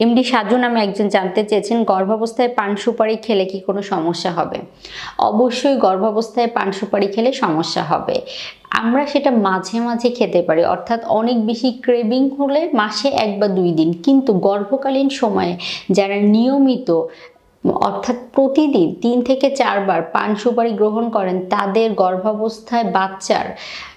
MD Saju নামে একজন জানতে চেয়েছেন, গর্ভাবস্থায় পান সুপারি খেলে কি কোনো সমস্যা হবে? অবশ্যই গর্ভাবস্থায় পান সুপারি খেলে সমস্যা হবে। আমরা সেটা মাঝে মাঝে খেতে পারি, অর্থাৎ অনেক বেশি ক্রেভিং হলে মাসে এক বা দুই দিন। কিন্তু গর্ভকালীন সময়ে যারা নিয়মিত, অর্থাৎ প্রতিদিন তিন থেকে চারবার পান সুপারি গ্রহণ করেন, তাদের গর্ভাবস্থায় বাচ্চার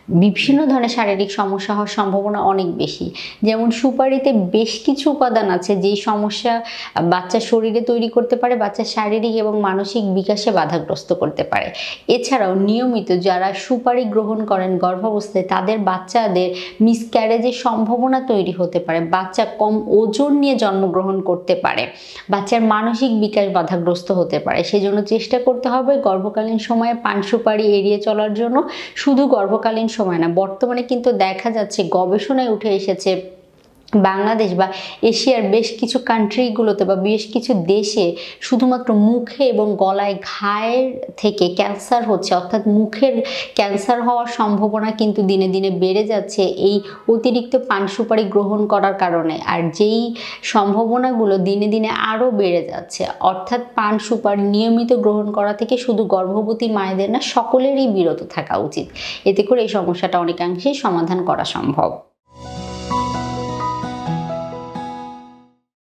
বিভিন্ন ধরনের শারীরিক সমস্যা হওয়ার সম্ভাবনা অনেক বেশি। যেমন সুপারিতে বেশ কিছু উপাদান আছে যেই সমস্যা বাচ্চার শরীরে তৈরি করতে পারে, বাচ্চার শারীরিক এবং মানসিক বিকাশে বাধাগ্রস্ত করতে পারে। এছাড়াও নিয়মিত যারা সুপারি গ্রহণ করেন গর্ভাবস্থায়, তাদের বাচ্চাদের মিসক্যারেজের সম্ভাবনা তৈরি হতে পারে। বাচ্চা কম ওজন নিয়ে জন্মগ্রহণ করতে পারে। বাচ্চার মানসিক বিকাশ বাধাগ্রস্ত হতে পারে। সেজন্য চেষ্টা করতে হবে গর্ভকালীন সময়ে পান সুপারি এড়িয়ে চলার জন্য। শুধু গর্ভকালীন সময় না। বর্তমানে কিন্তু দেখা যাচ্ছে গবেষণায় উঠে এসেছে বাংলাদেশ বা এশিয়ার বেশ কিছু কান্ট্রিগুলোতে বা বেশ কিছু দেশে শুধুমাত্র মুখে এবং গলায় ঘায়ের থেকে ক্যান্সার হচ্ছে, অর্থাৎ মুখের ক্যান্সার হওয়ার সম্ভাবনা কিন্তু দিনে দিনে বেড়ে যাচ্ছে এই অতিরিক্ত পান সুপারি গ্রহণ করার কারণে। আর যেই সম্ভাবনাগুলো দিনে দিনে আরও বেড়ে যাচ্ছে, অর্থাৎ পান সুপারি নিয়মিত গ্রহণ করা থেকে শুধু গর্ভবতী মায়েদের না, সকলেরই বিরত থাকা উচিত। এতে করে এই সমস্যাটা অনেকাংশেই সমাধান করা সম্ভব।